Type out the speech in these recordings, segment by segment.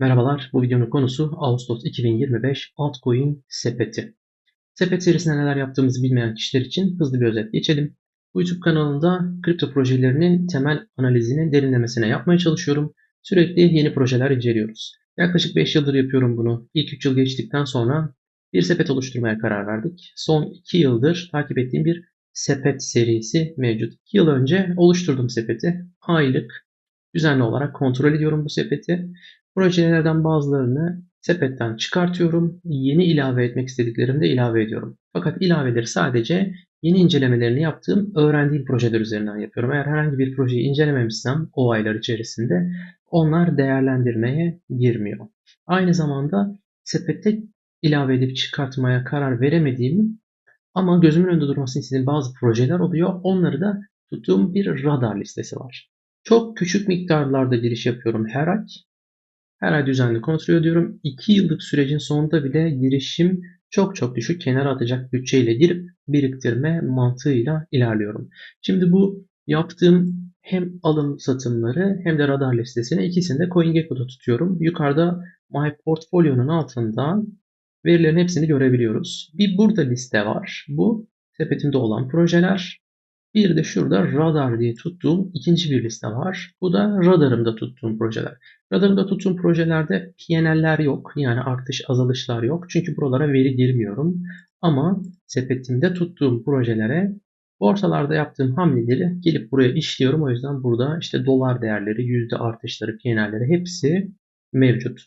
Merhabalar, bu videonun konusu Ağustos 2025 altcoin sepeti. Sepet serisinde neler yaptığımızı bilmeyen kişiler için hızlı bir özet geçelim. Bu YouTube kanalında kripto projelerinin temel analizini derinlemesine yapmaya çalışıyorum. Sürekli yeni projeler inceliyoruz. Yaklaşık 5 yıldır yapıyorum bunu. İlk 3 yıl geçtikten sonra bir sepet oluşturmaya karar verdik. Son 2 yıldır takip ettiğim bir sepet serisi mevcut. 2 yıl önce oluşturdum sepeti. Aylık düzenli olarak kontrol ediyorum bu sepeti. Projelerden bazılarını sepetten çıkartıyorum. Yeni ilave etmek istediklerimde ilave ediyorum. Fakat ilaveleri sadece yeni incelemelerini yaptığım, öğrendiğim projeler üzerinden yapıyorum. Eğer herhangi bir projeyi incelememişsem o aylar içerisinde onlar değerlendirmeye girmiyor. Aynı zamanda sepette ilave edip çıkartmaya karar veremediğim ama gözümün önünde durmasını istediğim bazı projeler oluyor. Onları da tuttuğum bir radar listesi var. Çok küçük miktarlarda giriş yapıyorum her ay her ay düzenli kontrol ediyorum. 2 yıllık sürecin sonunda bile girişim çok çok düşük kenara atacak bütçeyle girip biriktirme mantığıyla ilerliyorum. Şimdi bu yaptığım hem alım satımları hem de radar listesini ikisini de CoinGecko'da tutuyorum. Yukarıda My Portfolio'nun altında verilerin hepsini görebiliyoruz. Bir burada liste var. Bu sepetimde olan projeler. Bir de şurada radar diye tuttuğum ikinci bir liste var. Bu da radarımda tuttuğum projeler. Radarımda tuttuğum projelerde PNL'ler yok. Yani artış azalışlar yok. Çünkü buralara veri girmiyorum. Ama sepetimde tuttuğum projelere borsalarda yaptığım hamleleri gelip buraya işliyorum. O yüzden burada işte dolar değerleri, yüzde artışları, PNL'leri hepsi mevcut.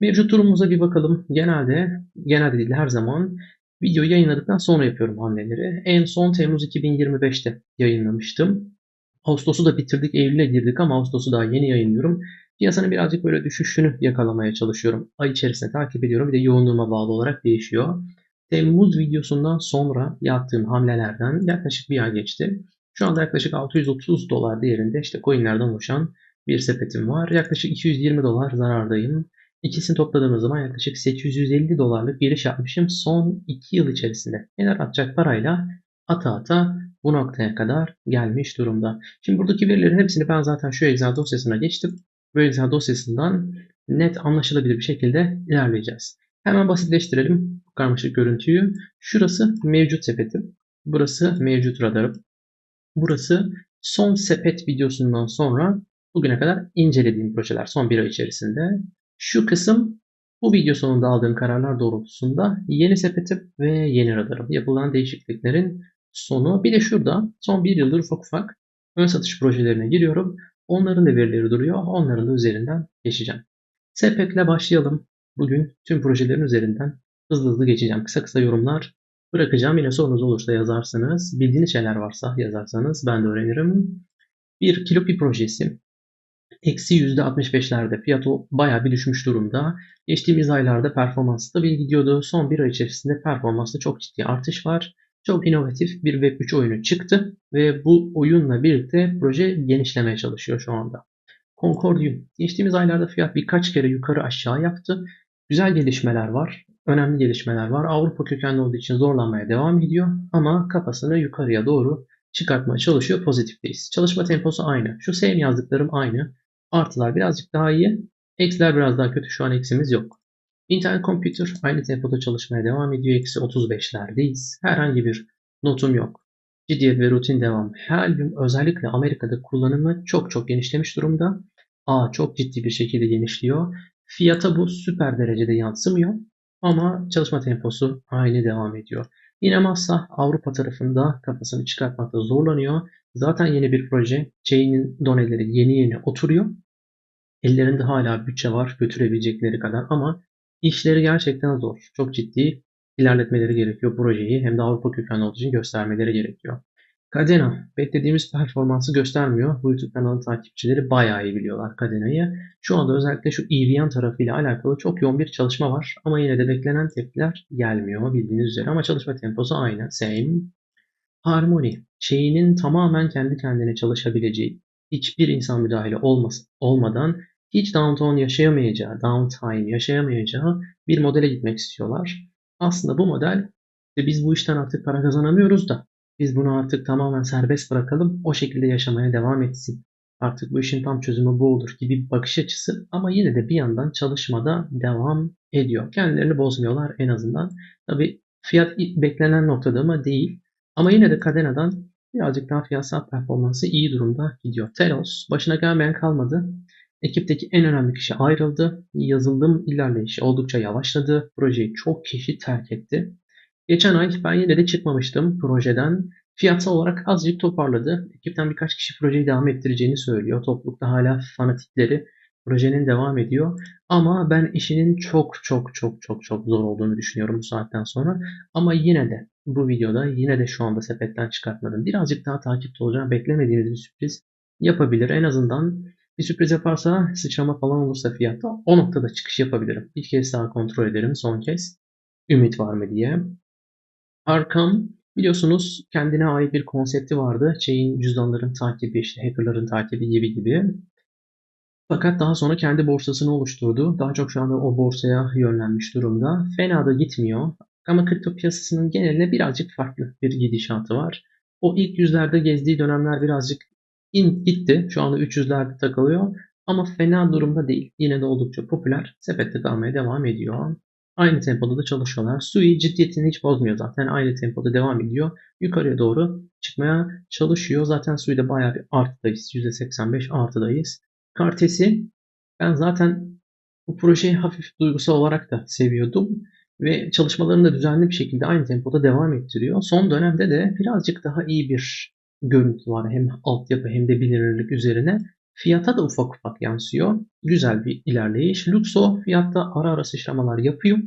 Mevcut durumumuza bir bakalım. Genelde, genelde değil her zaman Videoyu yayınladıktan sonra yapıyorum hamleleri. En son Temmuz 2025'te yayınlamıştım. Ağustos'u da bitirdik, Eylül'e girdik ama Ağustos'u daha yeni yayınlıyorum. Piyasanın birazcık böyle düşüşünü yakalamaya çalışıyorum. Ay içerisinde takip ediyorum. Bir de yoğunluğuma bağlı olarak değişiyor. Temmuz videosundan sonra yaptığım hamlelerden yaklaşık bir ay geçti. Şu anda yaklaşık 630 dolar değerinde işte coinlerden oluşan bir sepetim var. Yaklaşık 220 dolar zarardayım. İkisini topladığımız zaman yaklaşık 850 dolarlık giriş yapmışım son 2 yıl içerisinde. Neler atacak parayla ata ata bu noktaya kadar gelmiş durumda. Şimdi buradaki verilerin hepsini ben zaten şu Excel dosyasına geçtim. Bu Excel dosyasından net anlaşılabilir bir şekilde ilerleyeceğiz. Hemen basitleştirelim bu karmaşık görüntüyü. Şurası mevcut sepetim. Burası mevcut radarım. Burası son sepet videosundan sonra bugüne kadar incelediğim projeler son bir ay içerisinde. Şu kısım bu video sonunda aldığım kararlar doğrultusunda yeni sepetim ve yeni radarım. Yapılan değişikliklerin sonu. Bir de şurada son bir yıldır ufak ufak ön satış projelerine giriyorum. Onların da verileri duruyor. Onların da üzerinden geçeceğim. Sepetle başlayalım. Bugün tüm projelerin üzerinden hızlı hızlı geçeceğim. Kısa kısa yorumlar bırakacağım. Yine sorunuz olursa yazarsınız. Bildiğiniz şeyler varsa yazarsanız ben de öğrenirim. Bir Kilopi projesi eksi %65'lerde fiyatı bayağı bir düşmüş durumda. Geçtiğimiz aylarda performansı da bir gidiyordu. Son bir ay içerisinde performansta çok ciddi artış var. Çok inovatif bir Web3 oyunu çıktı ve bu oyunla birlikte proje genişlemeye çalışıyor şu anda. Concordium. Geçtiğimiz aylarda fiyat birkaç kere yukarı aşağı yaptı. Güzel gelişmeler var. Önemli gelişmeler var. Avrupa kökenli olduğu için zorlanmaya devam ediyor. Ama kafasını yukarıya doğru çıkartmaya çalışıyor. Pozitifteyiz. Çalışma temposu aynı. Şu same yazdıklarım aynı. Artılar birazcık daha iyi. Eksiler biraz daha kötü. Şu an eksimiz yok. Intel Computer aynı tempoda çalışmaya devam ediyor. Eksi 35'lerdeyiz. Herhangi bir notum yok. Ciddiyet ve rutin devam. Helium özellikle Amerika'da kullanımı çok çok genişlemiş durumda. A çok ciddi bir şekilde genişliyor. Fiyata bu süper derecede yansımıyor. Ama çalışma temposu aynı devam ediyor. Yine Massa Avrupa tarafında kafasını çıkartmakta zorlanıyor. Zaten yeni bir proje. Chain'in doneleri yeni yeni oturuyor. Ellerinde hala bütçe var götürebilecekleri kadar ama işleri gerçekten zor. Çok ciddi ilerletmeleri gerekiyor projeyi. Hem de Avrupa kökenli olduğu için göstermeleri gerekiyor. Cadena beklediğimiz performansı göstermiyor. Bu YouTube kanalı takipçileri bayağı iyi biliyorlar Cadena'yı. Şu anda özellikle şu EVM tarafıyla alakalı çok yoğun bir çalışma var. Ama yine de beklenen tepkiler gelmiyor bildiğiniz üzere. Ama çalışma temposu aynı. Same. Harmony. Chain'in tamamen kendi kendine çalışabileceği, hiçbir insan müdahale olması, olmadan hiç downtime yaşayamayacağı, downtime yaşayamayacağı bir modele gitmek istiyorlar. Aslında bu model biz bu işten artık para kazanamıyoruz da biz bunu artık tamamen serbest bırakalım. O şekilde yaşamaya devam etsin Artık bu işin tam çözümü bu olur gibi bir bakış açısı ama yine de bir yandan çalışmada devam ediyor. Kendilerini bozmuyorlar en azından. Tabi fiyat beklenen noktada mı değil. Ama yine de Cadena'dan birazcık daha fiyatsal performansı iyi durumda gidiyor. Telos başına gelmeyen kalmadı. Ekipteki en önemli kişi ayrıldı. Yazılım ilerleyişi oldukça yavaşladı. Projeyi çok kişi terk etti. Geçen ay ben yine de çıkmamıştım projeden. Fiyatsal olarak azıcık toparladı. Ekipten birkaç kişi projeyi devam ettireceğini söylüyor. Toplulukta hala fanatikleri projenin devam ediyor. Ama ben işinin çok çok çok çok çok zor olduğunu düşünüyorum bu saatten sonra. Ama yine de bu videoda yine de şu anda sepetten çıkartmadım. Birazcık daha takipte olacağım. Beklemediğiniz bir sürpriz yapabilir. En azından bir sürpriz yaparsa sıçrama falan olursa fiyatta o noktada çıkış yapabilirim. Bir kez daha kontrol ederim son kez. Ümit var mı diye. Arkam biliyorsunuz kendine ait bir konsepti vardı. Chain cüzdanların takibi, işte hackerların takibi gibi gibi. Fakat daha sonra kendi borsasını oluşturdu. Daha çok şu anda o borsaya yönlenmiş durumda. Fena da gitmiyor. Ama kripto piyasasının geneline birazcık farklı bir gidişatı var. O ilk yüzlerde gezdiği dönemler birazcık in gitti. Şu anda 300'lerde takılıyor. Ama fena durumda değil. Yine de oldukça popüler. Sepette kalmaya devam ediyor. Aynı tempoda da çalışıyorlar. Sui ciddiyetini hiç bozmuyor zaten. Aynı tempoda devam ediyor. Yukarıya doğru çıkmaya çalışıyor. Zaten Sui'de bayağı bir artıdayız. %85 artıdayız. Kartesi ben zaten bu projeyi hafif duygusal olarak da seviyordum. Ve çalışmalarını da düzenli bir şekilde aynı tempoda devam ettiriyor. Son dönemde de birazcık daha iyi bir görüntü var. Hem altyapı hem de bilinirlik üzerine. Fiyata da ufak ufak yansıyor. Güzel bir ilerleyiş. Luxo fiyatta ara ara sıçramalar yapıyor.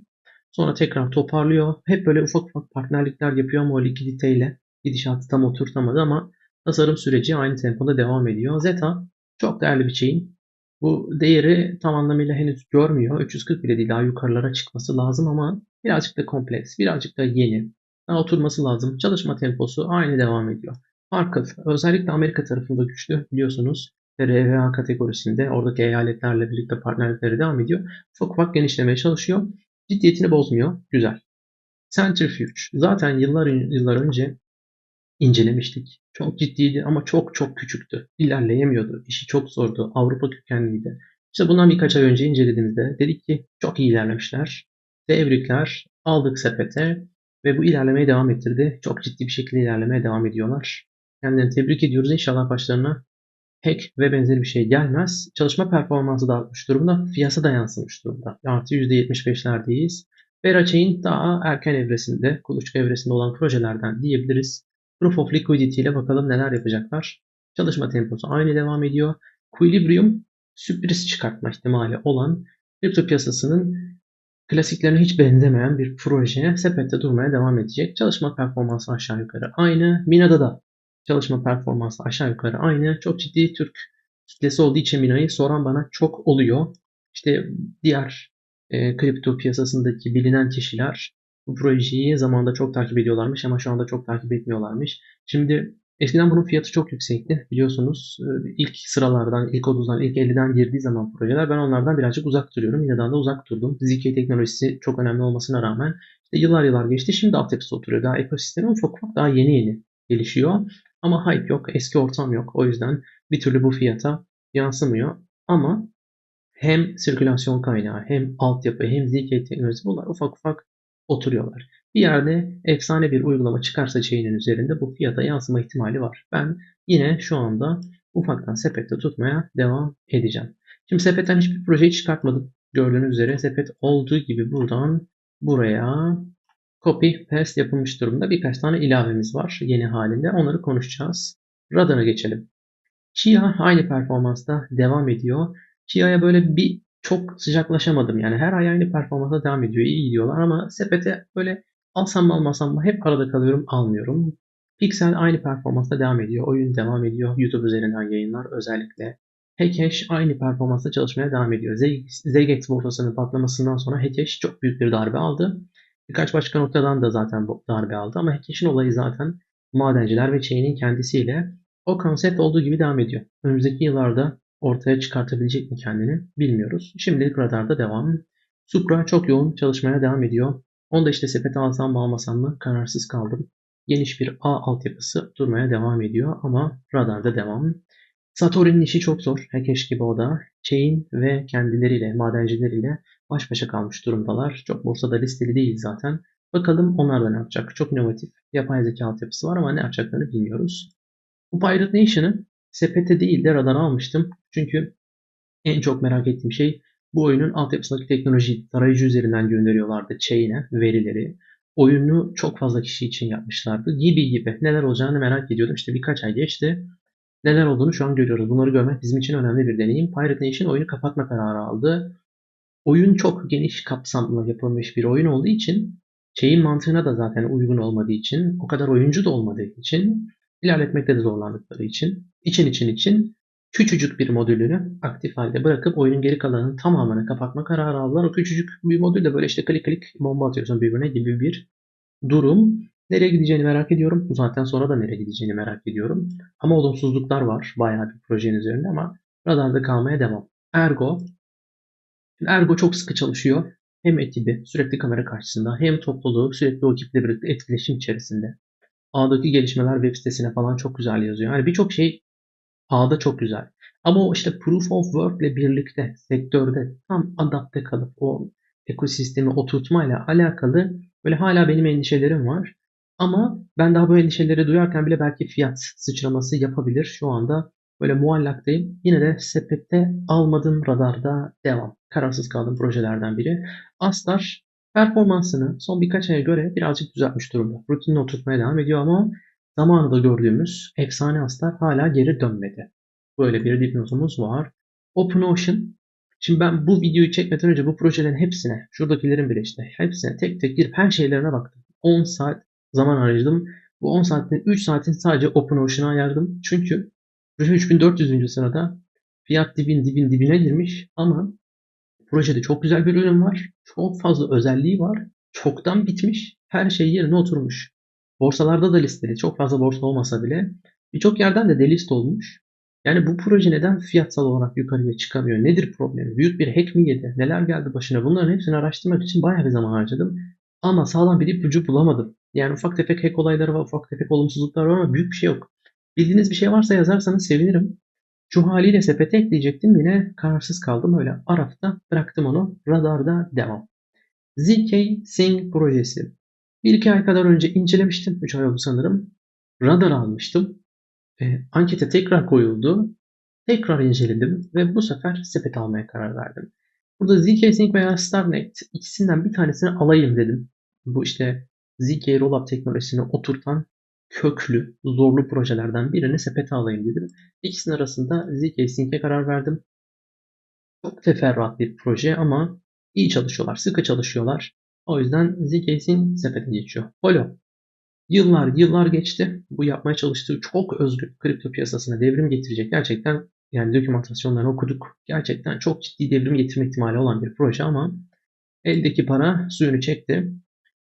Sonra tekrar toparlıyor. Hep böyle ufak ufak partnerlikler yapıyor ama o likiditeyle gidişatı tam oturtamadı ama tasarım süreci aynı tempoda devam ediyor. Zeta çok değerli bir chain. Bu değeri tam anlamıyla henüz görmüyor. 340 bile değil daha yukarılara çıkması lazım ama birazcık da kompleks, birazcık da yeni. Daha oturması lazım. Çalışma temposu aynı devam ediyor. Markov özellikle Amerika tarafında güçlü biliyorsunuz. RVA kategorisinde oradaki eyaletlerle birlikte partnerlikleri devam ediyor. Ufak ufak genişlemeye çalışıyor. Ciddiyetini bozmuyor. Güzel. Centrifuge. Zaten yıllar yıllar önce incelemiştik. Çok ciddiydi ama çok çok küçüktü. İlerleyemiyordu. İşi çok zordu. Avrupa kökenliydi. İşte bundan birkaç ay önce incelediğimizde dedik ki çok iyi ilerlemişler. Tebrikler. Aldık sepete ve bu ilerlemeye devam ettirdi. Çok ciddi bir şekilde ilerlemeye devam ediyorlar. Kendilerini tebrik ediyoruz. İnşallah başlarına hack ve benzeri bir şey gelmez. Çalışma performansı da artmış durumda. Fiyasa da yansımış durumda. Artı %75'lerdeyiz. Verachain daha erken evresinde, kuluçka evresinde olan projelerden diyebiliriz. Proof of Liquidity ile bakalım neler yapacaklar. Çalışma temposu aynı devam ediyor. Equilibrium sürpriz çıkartma ihtimali olan kripto piyasasının klasiklerine hiç benzemeyen bir proje sepette durmaya devam edecek. Çalışma performansı aşağı yukarı aynı. Mina'da da çalışma performansı aşağı yukarı aynı. Çok ciddi Türk kitlesi olduğu için Mina'yı soran bana çok oluyor. İşte diğer e, kripto piyasasındaki bilinen kişiler bu projeyi zamanında çok takip ediyorlarmış ama şu anda çok takip etmiyorlarmış. Şimdi eskiden bunun fiyatı çok yüksekti biliyorsunuz. Ee, ilk sıralardan, ilk 30'dan, ilk 50'den girdiği zaman projeler ben onlardan birazcık uzak duruyorum. Yineden de uzak durdum. ZK teknolojisi çok önemli olmasına rağmen işte yıllar yıllar geçti. Şimdi altyapısı oturuyor. Daha ekosistemi ufak ufak daha yeni yeni gelişiyor. Ama hype yok, eski ortam yok. O yüzden bir türlü bu fiyata yansımıyor. Ama hem sirkülasyon kaynağı hem altyapı hem ZK teknolojisi bunlar ufak ufak oturuyorlar. Bir yerde efsane bir uygulama çıkarsa chain'in üzerinde bu fiyata yansıma ihtimali var. Ben yine şu anda ufaktan sepette tutmaya devam edeceğim. Şimdi sepetten hiçbir projeyi çıkartmadım. Gördüğünüz üzere sepet olduğu gibi buradan buraya copy paste yapılmış durumda. Birkaç tane ilavemiz var yeni halinde. Onları konuşacağız. Radar'a geçelim. Chia aynı performansta devam ediyor. Chia'ya böyle bir çok sıcaklaşamadım. Yani her ay aynı performansa devam ediyor. İyi gidiyorlar ama sepete böyle alsam mı almasam mı hep arada kalıyorum almıyorum. Pixel aynı performansta devam ediyor. Oyun devam ediyor. YouTube üzerinden yayınlar özellikle. Hackash aynı performansta çalışmaya devam ediyor. Zegex borsasının patlamasından sonra Hackash çok büyük bir darbe aldı. Birkaç başka noktadan da zaten darbe aldı ama Hackash'in olayı zaten madenciler ve chain'in kendisiyle o konsept olduğu gibi devam ediyor. Önümüzdeki yıllarda ortaya çıkartabilecek mi kendini bilmiyoruz. Şimdilik radarda devam. Supra çok yoğun çalışmaya devam ediyor. Onu da işte sepete alsam mı almasam mı kararsız kaldım. Geniş bir A altyapısı durmaya devam ediyor ama radarda devam. Satoru'nun işi çok zor. Hekeş gibi o da. Chain ve kendileriyle, madencileriyle baş başa kalmış durumdalar. Çok borsada listeli değil zaten. Bakalım onlar da ne yapacak? Çok inovatif, yapay zeka altyapısı var ama ne yapacaklarını bilmiyoruz. Bu Pirate Nation'ı sepete değil de radar almıştım. Çünkü en çok merak ettiğim şey bu oyunun altyapısındaki teknoloji tarayıcı üzerinden gönderiyorlardı chain'e verileri. Oyunu çok fazla kişi için yapmışlardı gibi gibi. Neler olacağını merak ediyordum. İşte birkaç ay geçti. Neler olduğunu şu an görüyoruz. Bunları görmek bizim için önemli bir deneyim. Pirate Nation oyunu kapatma kararı aldı. Oyun çok geniş kapsamlı yapılmış bir oyun olduğu için chain mantığına da zaten uygun olmadığı için, o kadar oyuncu da olmadığı için, ilerletmekte de zorlandıkları için, için için için küçücük bir modülünü aktif halde bırakıp oyunun geri kalanının tamamını kapatma kararı aldılar. O küçücük bir modül de böyle işte klik klik bomba atıyorsun birbirine gibi bir durum. Nereye gideceğini merak ediyorum. Bu zaten sonra da nereye gideceğini merak ediyorum. Ama olumsuzluklar var bayağı bir projenin üzerinde ama radarda kalmaya devam. Ergo Ergo çok sıkı çalışıyor. Hem ekibi sürekli kamera karşısında hem topluluğu sürekli o ekiple birlikte etkileşim içerisinde. Ağdaki gelişmeler web sitesine falan çok güzel yazıyor. Yani birçok şey ağda çok güzel. Ama o işte proof of work ile birlikte sektörde tam adapte kalıp o ekosistemi oturtmayla alakalı böyle hala benim endişelerim var. Ama ben daha bu endişeleri duyarken bile belki fiyat sıçraması yapabilir. Şu anda böyle muallaktayım. Yine de sepette almadım radarda devam. Kararsız kaldığım projelerden biri. Astar performansını son birkaç aya göre birazcık düzeltmiş durumda. Rutinini oturtmaya devam ediyor ama zamanında gördüğümüz efsane Astar hala geri dönmedi. Böyle bir dipnozumuz var. OpenOcean Şimdi ben bu videoyu çekmeden önce bu projelerin hepsine, şuradakilerin bile işte hepsine tek tek girip her şeylerine baktım. 10 saat zaman harcadım. Bu 10 saatin 3 saatini sadece OpenOcean'a ayırdım. Çünkü 3400. sırada fiyat dibin dibin dibine girmiş ama projede çok güzel bir ürün var. Çok fazla özelliği var. Çoktan bitmiş. Her şey yerine oturmuş. Borsalarda da listeli. Çok fazla borsa olmasa bile. Birçok yerden de delist olmuş. Yani bu proje neden fiyatsal olarak yukarıya çıkamıyor? Nedir problemi? Büyük bir hack mi yedi? Neler geldi başına? Bunların hepsini araştırmak için bayağı bir zaman harcadım. Ama sağlam bir ipucu bulamadım. Yani ufak tefek hack olayları var, ufak tefek olumsuzluklar var ama büyük bir şey yok. Bildiğiniz bir şey varsa yazarsanız sevinirim. Şu haliyle sepete ekleyecektim. Yine kararsız kaldım. Öyle Araf'ta bıraktım onu. Radarda devam. ZK Sync projesi. Bir iki ay kadar önce incelemiştim. 3 ay oldu sanırım. Radar almıştım. E, ankete tekrar koyuldu. Tekrar inceledim ve bu sefer sepet almaya karar verdim. Burada ZK Sync veya StarNet ikisinden bir tanesini alayım dedim. Bu işte ZK Rollup teknolojisini oturtan köklü, zorlu projelerden birini sepete alayım dedim. İkisinin arasında ZK Sync'e karar verdim. Çok teferruat bir proje ama iyi çalışıyorlar, sıkı çalışıyorlar. O yüzden ZK Sync sepete geçiyor. Holo. Yıllar yıllar geçti. Bu yapmaya çalıştığı çok özgür kripto piyasasına devrim getirecek. Gerçekten yani dokümantasyonlarını okuduk. Gerçekten çok ciddi devrim getirme ihtimali olan bir proje ama eldeki para suyunu çekti.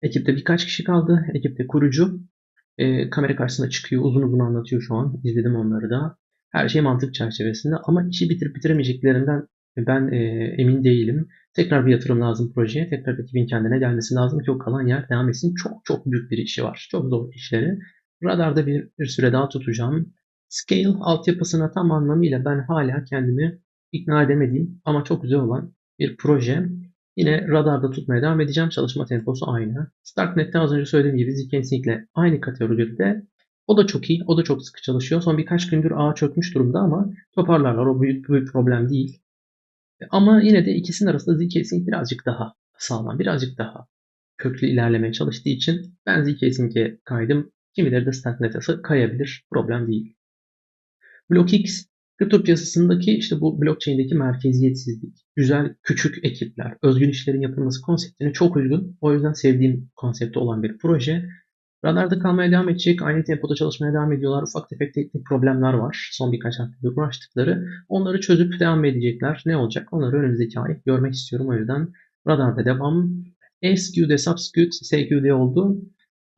Ekipte birkaç kişi kaldı. Ekipte kurucu. E, kamera karşısına çıkıyor. Uzun uzun anlatıyor şu an. İzledim onları da. Her şey mantık çerçevesinde. Ama işi bitirip bitiremeyeceklerinden ben e, emin değilim. Tekrar bir yatırım lazım projeye. Tekrar ekibin kendine gelmesi lazım ki o kalan yer devam etsin. Çok çok büyük bir işi var. Çok zor işleri. Radarda bir, bir süre daha tutacağım. Scale altyapısına tam anlamıyla ben hala kendimi ikna edemediğim ama çok güzel olan bir proje. Yine radarda tutmaya devam edeceğim. Çalışma temposu aynı. Starknet'te az önce söylediğim gibi ile aynı kategoride. O da çok iyi. O da çok sıkı çalışıyor. Son birkaç gündür ağa çökmüş durumda ama toparlarlar. O büyük bir problem değil. Ama yine de ikisinin arasında Zcansync birazcık daha sağlam. Birazcık daha köklü ilerlemeye çalıştığı için ben Zcasync'e kaydım. Kimileri de Starknet'e kayabilir. Problem değil. BlockX Kripto piyasasındaki işte bu blockchain'deki merkeziyetsizlik, güzel küçük ekipler, özgün işlerin yapılması konseptine çok uygun. O yüzden sevdiğim konsepti olan bir proje. Radarda kalmaya devam edecek. Aynı tempoda çalışmaya devam ediyorlar. Ufak tefek teknik problemler var. Son birkaç haftadır uğraştıkları. Onları çözüp devam edecekler. Ne olacak? Onları önümüzdeki ay görmek istiyorum. O yüzden radarda devam. SQ'de, Subsecute, SQ'de oldu.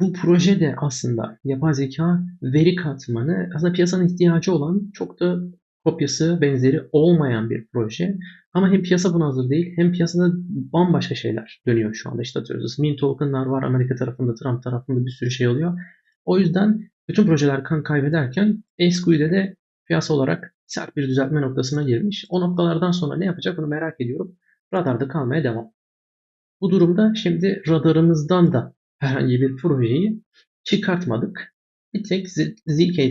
Bu proje de aslında yapay zeka veri katmanı aslında piyasanın ihtiyacı olan çok da kopyası benzeri olmayan bir proje. Ama hem piyasa buna hazır değil hem piyasada bambaşka şeyler dönüyor şu anda. İşte atıyoruz meme tokenlar var Amerika tarafında Trump tarafında bir sürü şey oluyor. O yüzden bütün projeler kan kaybederken SQL'de de piyasa olarak sert bir düzeltme noktasına girmiş. O noktalardan sonra ne yapacak bunu merak ediyorum. Radarda kalmaya devam. Bu durumda şimdi radarımızdan da herhangi bir projeyi çıkartmadık. Bir tek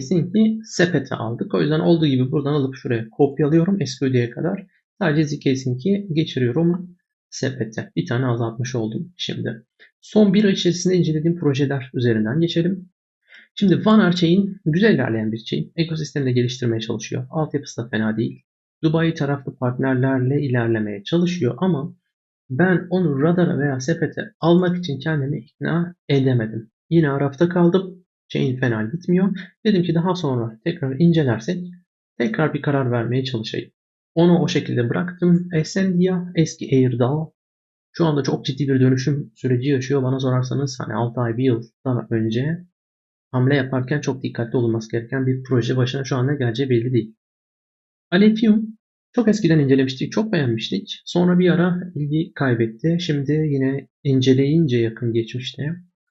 Sync'i sepete aldık. O yüzden olduğu gibi buradan alıp şuraya kopyalıyorum eski kadar. Sadece Sync'i geçiriyorum sepete. Bir tane azaltmış oldum şimdi. Son bir ay içerisinde incelediğim projeler üzerinden geçelim. Şimdi One Chain güzel ilerleyen bir chain. Ekosistemde geliştirmeye çalışıyor. Altyapısı da fena değil. Dubai taraflı partnerlerle ilerlemeye çalışıyor ama ben onu radara veya sepete almak için kendimi ikna edemedim. Yine arafta kaldım. Chain fena gitmiyor. Dedim ki daha sonra tekrar incelersek tekrar bir karar vermeye çalışayım. Onu o şekilde bıraktım. Essendia eski AirDAO şu anda çok ciddi bir dönüşüm süreci yaşıyor. Bana sorarsanız hani 6 ay bir yıldan önce hamle yaparken çok dikkatli olunması gereken bir proje başına şu anda geleceği belli değil. Aletheum çok eskiden incelemiştik, çok beğenmiştik. Sonra bir ara ilgi kaybetti. Şimdi yine inceleyince yakın geçmişte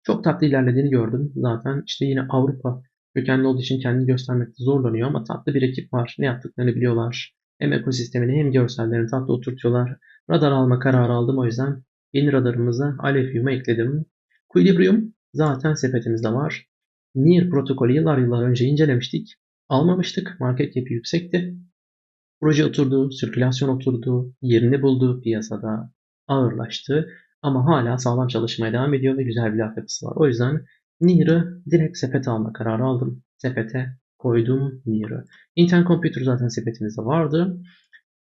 çok tatlı ilerlediğini gördüm. Zaten işte yine Avrupa kökenli olduğu için kendini göstermekte zorlanıyor ama tatlı bir ekip var. Ne yaptıklarını biliyorlar. Hem ekosistemini hem görsellerini tatlı oturtuyorlar. Radar alma kararı aldım o yüzden yeni radarımıza Aletheum'u ekledim. Equilibrium zaten sepetimizde var. Near protokolü yıllar yıllar önce incelemiştik. Almamıştık. Market cap'i yüksekti. Proje oturdu, sirkülasyon oturdu, yerini buldu piyasada, ağırlaştı. Ama hala sağlam çalışmaya devam ediyor ve güzel bir laf yapısı var. O yüzden Near'ı direkt sepete alma kararı aldım. Sepete koydum Near'ı. Intel Computer zaten sepetimizde vardı.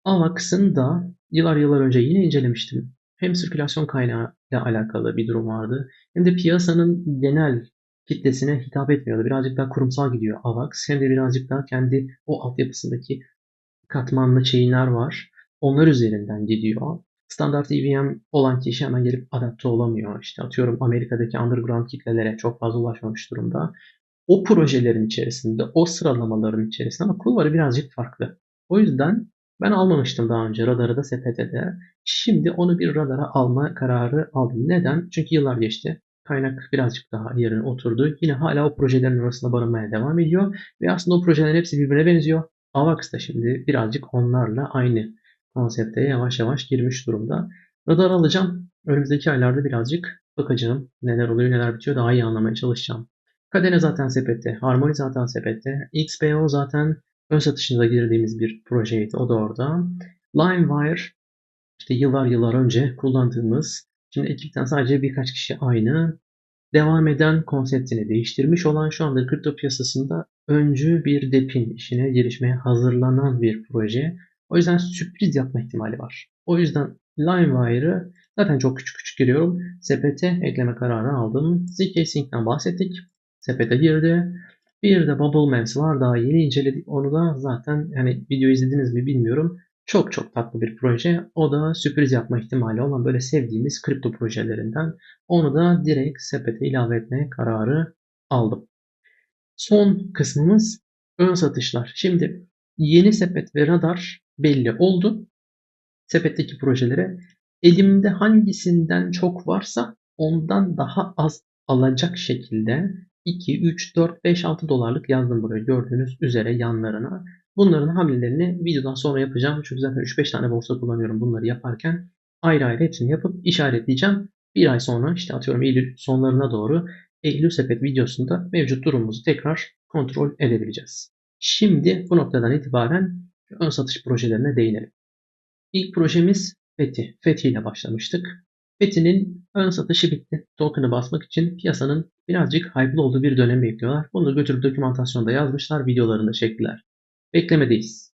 Avax'ın da yıllar yıllar önce yine incelemiştim. Hem sirkülasyon kaynağı ile alakalı bir durum vardı. Hem de piyasanın genel kitlesine hitap etmiyordu. Birazcık daha kurumsal gidiyor AVAX. Hem de birazcık daha kendi o altyapısındaki katmanlı chain'ler var. Onlar üzerinden gidiyor. Standart EVM olan kişi hemen gelip adapte olamıyor. İşte atıyorum Amerika'daki underground kitlelere çok fazla ulaşmamış durumda. O projelerin içerisinde, o sıralamaların içerisinde ama kulvarı birazcık farklı. O yüzden ben almamıştım daha önce radarı da sepetede. Şimdi onu bir radara alma kararı aldım. Neden? Çünkü yıllar geçti. Kaynak birazcık daha yerine oturdu. Yine hala o projelerin arasında barınmaya devam ediyor. Ve aslında o projelerin hepsi birbirine benziyor. AVAX da şimdi birazcık onlarla aynı konsepte yavaş yavaş girmiş durumda. Radar alacağım. Önümüzdeki aylarda birazcık bakacağım. Neler oluyor neler bitiyor daha iyi anlamaya çalışacağım. Kadene zaten sepette. Harmony zaten sepette. XPO zaten ön satışında girdiğimiz bir projeydi. O da orada. LimeWire işte yıllar yıllar önce kullandığımız şimdi ekipten sadece birkaç kişi aynı devam eden konseptini değiştirmiş olan şu anda kripto piyasasında öncü bir depin işine girişmeye hazırlanan bir proje. O yüzden sürpriz yapma ihtimali var. O yüzden LimeWire'ı zaten çok küçük küçük giriyorum. Sepete ekleme kararı aldım. ZK Sync'den bahsettik. Sepete girdi. Bir de Bubble Maps var. Daha yeni inceledik. Onu da zaten yani video izlediniz mi bilmiyorum. Çok çok tatlı bir proje. O da sürpriz yapma ihtimali olan böyle sevdiğimiz kripto projelerinden. Onu da direkt sepete ilave etmeye kararı aldım. Son kısmımız ön satışlar. Şimdi yeni sepet ve radar belli oldu. Sepetteki projelere elimde hangisinden çok varsa ondan daha az alacak şekilde 2, 3, 4, 5, 6 dolarlık yazdım buraya gördüğünüz üzere yanlarına. Bunların hamlelerini videodan sonra yapacağım. Çünkü zaten 3-5 tane borsa kullanıyorum bunları yaparken. Ayrı ayrı hepsini yapıp işaretleyeceğim. Bir ay sonra işte atıyorum Eylül sonlarına doğru Eylül sepet videosunda mevcut durumumuzu tekrar kontrol edebileceğiz. Şimdi bu noktadan itibaren ön satış projelerine değinelim. İlk projemiz FETI. FETI ile başlamıştık. FETI'nin ön satışı bitti. Token'ı basmak için piyasanın birazcık hype'lı olduğu bir dönem bekliyorlar. Bunu götürüp dokümantasyonda yazmışlar, videolarını çektiler. Beklemedeyiz.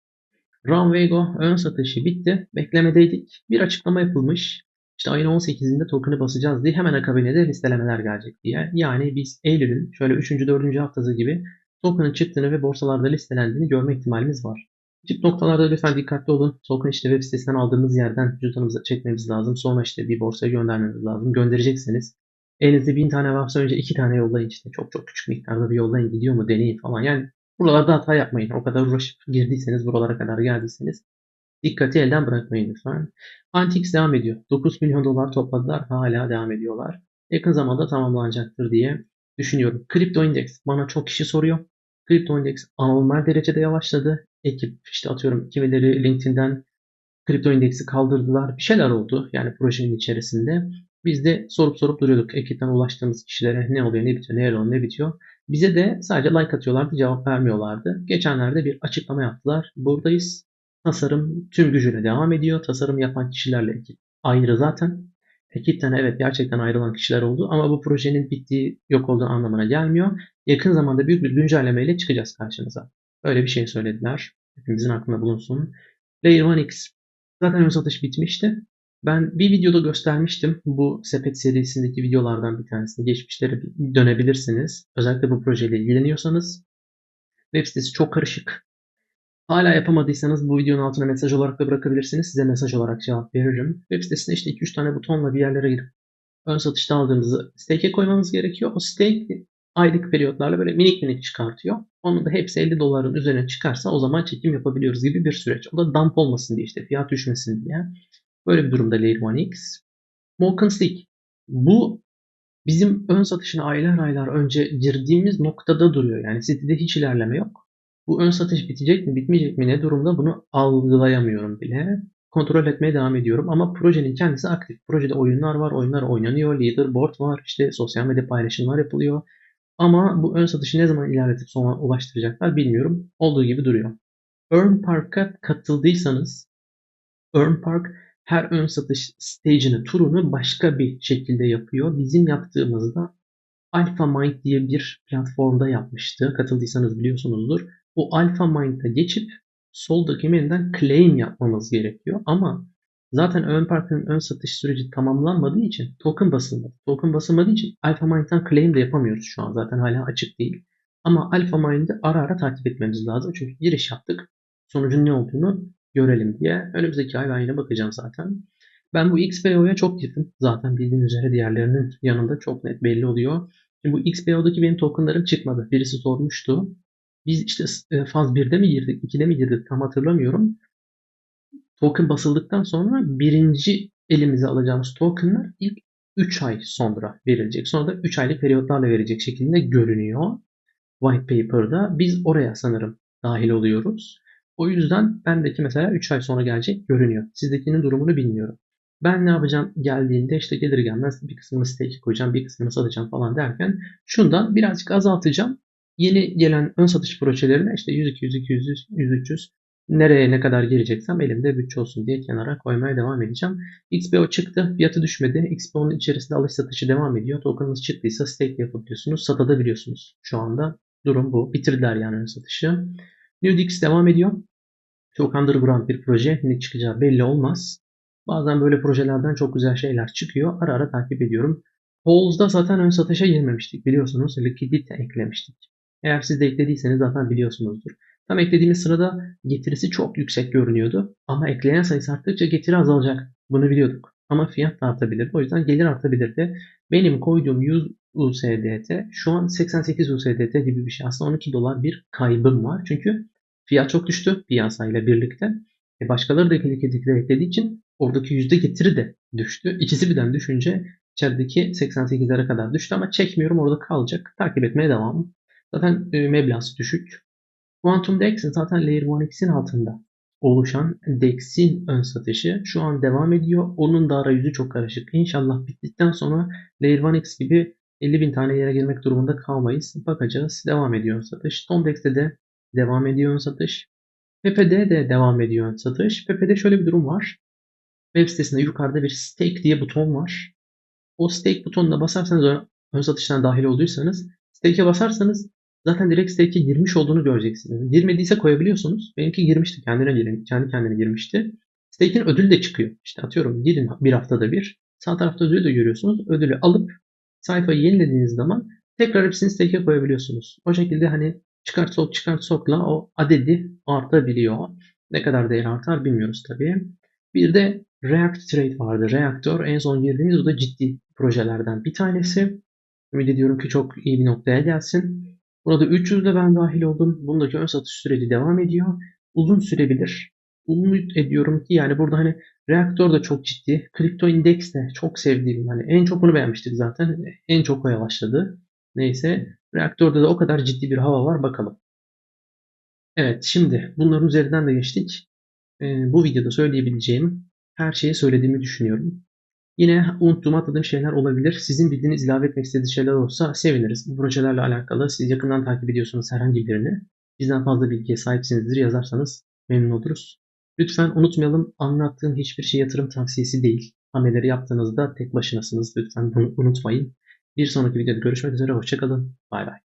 Runwaygo ön satışı bitti. Beklemedeydik. Bir açıklama yapılmış. İşte ayın 18'inde token'ı basacağız diye hemen akabine de listelemeler gelecek diye. Yani biz Eylül'ün şöyle 3. 4. haftası gibi token'ın çıktığını ve borsalarda listelendiğini görme ihtimalimiz var. Tip noktalarda lütfen dikkatli olun. Token işte web sitesinden aldığımız yerden cüzdanımıza çekmemiz lazım. Sonra işte bir borsaya göndermemiz lazım. Gönderecekseniz elinizde bin tane varsa önce iki tane yollayın işte. Çok çok küçük miktarda bir yollayın. Gidiyor mu deneyin falan. Yani buralarda hata yapmayın. O kadar uğraşıp girdiyseniz buralara kadar geldiyseniz dikkati elden bırakmayın lütfen. Antix devam ediyor. 9 milyon dolar topladılar. Hala devam ediyorlar. Yakın zamanda tamamlanacaktır diye düşünüyorum. Kripto Index bana çok kişi soruyor. Kripto Index anormal derecede yavaşladı. Ekip işte atıyorum kimileri LinkedIn'den kripto indeksi kaldırdılar. Bir şeyler oldu yani projenin içerisinde. Biz de sorup sorup duruyorduk ekipten ulaştığımız kişilere ne oluyor, ne bitiyor, ne oluyor, ne bitiyor. Bize de sadece like atıyorlardı, cevap vermiyorlardı. Geçenlerde bir açıklama yaptılar. Buradayız. Tasarım tüm gücüne devam ediyor. Tasarım yapan kişilerle ekip ayrı zaten. Ekipten evet gerçekten ayrılan kişiler oldu ama bu projenin bittiği, yok olduğu anlamına gelmiyor. Yakın zamanda büyük bir güncellemeyle çıkacağız karşınıza. Öyle bir şey söylediler. Hepimizin aklında bulunsun. Layer 1X zaten ön satış bitmişti. Ben bir videoda göstermiştim. Bu sepet serisindeki videolardan bir tanesini geçmişlere dönebilirsiniz. Özellikle bu projeyle ilgileniyorsanız. Web sitesi çok karışık. Hala yapamadıysanız bu videonun altına mesaj olarak da bırakabilirsiniz. Size mesaj olarak cevap veririm. Web sitesinde işte 2-3 tane butonla bir yerlere girip ön satışta aldığınızı stake'e koymamız gerekiyor. O stake aylık periyotlarla böyle minik minik çıkartıyor. Onun da hepsi 50 doların üzerine çıkarsa o zaman çekim yapabiliyoruz gibi bir süreç. O da dump olmasın diye işte fiyat düşmesin diye. Böyle bir durumda Layer 1X. Molten Stick. Bu bizim ön satışına aylar aylar önce girdiğimiz noktada duruyor. Yani sitede hiç ilerleme yok. Bu ön satış bitecek mi bitmeyecek mi ne durumda bunu algılayamıyorum bile. Kontrol etmeye devam ediyorum ama projenin kendisi aktif. Projede oyunlar var, oyunlar oynanıyor, leaderboard var, işte sosyal medya paylaşımlar yapılıyor. Ama bu ön satışı ne zaman ilerletip sona ulaştıracaklar bilmiyorum. Olduğu gibi duruyor. Earn Park'a katıldıysanız Earn Park her ön satış stage'ini, turunu başka bir şekilde yapıyor. Bizim yaptığımızda Alpha Mind diye bir platformda yapmıştı. Katıldıysanız biliyorsunuzdur. O Alpha Mind'a geçip soldaki menüden claim yapmamız gerekiyor. Ama zaten ön parkın ön satış süreci tamamlanmadığı için token basılmadı. Token basılmadığı için Alpha Mind'den claim de yapamıyoruz şu an. Zaten hala açık değil. Ama Alpha Mind'i ara ara takip etmemiz lazım. Çünkü giriş yaptık. Sonucun ne olduğunu görelim diye. Önümüzdeki ay ben yine bakacağım zaten. Ben bu XPO'ya çok girdim. Zaten bildiğiniz üzere diğerlerinin yanında çok net belli oluyor. Şimdi bu XPO'daki benim tokenlarım çıkmadı. Birisi sormuştu. Biz işte e, faz 1'de mi girdik, 2'de mi girdik tam hatırlamıyorum. Token basıldıktan sonra birinci elimize alacağımız tokenlar ilk 3 ay sonra verilecek. Sonra da 3 aylık periyotlarla verecek şekilde görünüyor. White Paper'da. Biz oraya sanırım dahil oluyoruz. O yüzden bendeki mesela 3 ay sonra gelecek görünüyor. Sizdekinin durumunu bilmiyorum. Ben ne yapacağım geldiğinde işte gelir gelmez bir kısmını stake koyacağım, bir kısmını satacağım falan derken şundan birazcık azaltacağım. Yeni gelen ön satış projelerine işte 100, 200, 200, 100, 300 nereye ne kadar gireceksem elimde bütçe olsun diye kenara koymaya devam edeceğim. XPO çıktı. Fiyatı düşmedi. XPO'nun içerisinde alış satışı devam ediyor. Token'ınız çıktıysa stake yapabiliyorsunuz. Satabiliyorsunuz. Şu anda durum bu. Bitirdiler yani ön satışı. NewDix devam ediyor. Çok underground bir proje. Ne çıkacağı belli olmaz. Bazen böyle projelerden çok güzel şeyler çıkıyor. Ara ara takip ediyorum. Poles'da zaten ön satışa girmemiştik biliyorsunuz. Liquidity eklemiştik. Eğer siz de eklediyseniz zaten biliyorsunuzdur. Tam eklediğimiz sırada getirisi çok yüksek görünüyordu. Ama ekleyen sayısı arttıkça getiri azalacak. Bunu biliyorduk. Ama fiyat da artabilirdi. O yüzden gelir artabilirdi. Benim koyduğum 100 USDT şu an 88 USDT gibi bir şey. Aslında 12 dolar bir kaybım var. Çünkü fiyat çok düştü piyasayla birlikte. E başkaları da ekledikleri eklediği için oradaki yüzde getiri de düştü. İkisi birden düşünce içerideki 88'lere kadar düştü ama çekmiyorum orada kalacak. Takip etmeye devam. Zaten e, meblası düşük. Quantum DEX zaten Layer 1x'in altında oluşan DEX'in ön satışı şu an devam ediyor. Onun da arayüzü çok karışık. İnşallah bittikten sonra Layer 1x gibi 50 bin tane yere girmek durumunda kalmayız. Bakacağız. Devam ediyor satış. Tomdex'te de devam ediyor satış. Pepe'de de devam ediyor satış. Pepe'de şöyle bir durum var. Web sitesinde yukarıda bir stake diye buton var. O stake butonuna basarsanız ön satıştan dahil olduysanız stake'e basarsanız zaten direkt stake'e girmiş olduğunu göreceksiniz. Girmediyse koyabiliyorsunuz. Benimki girmişti. Kendine girin, kendi kendine girmişti. Stake'in ödülü de çıkıyor. İşte atıyorum girin bir haftada bir. Sağ tarafta ödülü de görüyorsunuz. Ödülü alıp sayfayı yenilediğiniz zaman tekrar hepsini stake'e koyabiliyorsunuz. O şekilde hani çıkart sok çıkart sokla o adedi artabiliyor. Ne kadar değer artar bilmiyoruz tabii. Bir de React Trade vardı. Reaktör en son girdiğimiz o da ciddi projelerden bir tanesi. Ümit ediyorum ki çok iyi bir noktaya gelsin. Burada 300 de ben dahil oldum. Bundaki ön satış süreci devam ediyor. Uzun sürebilir. Umut ediyorum ki yani burada hani Reaktör de çok ciddi. Kripto Index de çok sevdiğim. Hani en çok bunu beğenmiştik zaten. En çok o yavaşladı. Neyse. Reaktörde de o kadar ciddi bir hava var bakalım. Evet, şimdi bunların üzerinden de geçtik. Ee, bu videoda söyleyebileceğim her şeyi söylediğimi düşünüyorum. Yine unuttuğum atladığım şeyler olabilir. Sizin bildiğiniz, ilave etmek istediğiniz şeyler olursa seviniriz. Bu projelerle alakalı siz yakından takip ediyorsanız herhangi birini bizden fazla bilgiye sahipsinizdir yazarsanız memnun oluruz. Lütfen unutmayalım anlattığım hiçbir şey yatırım tavsiyesi değil. Hamleleri yaptığınızda tek başınasınız. Lütfen bunu unutmayın. Bir sonraki videoda görüşmek üzere. Hoşçakalın. Bay bay.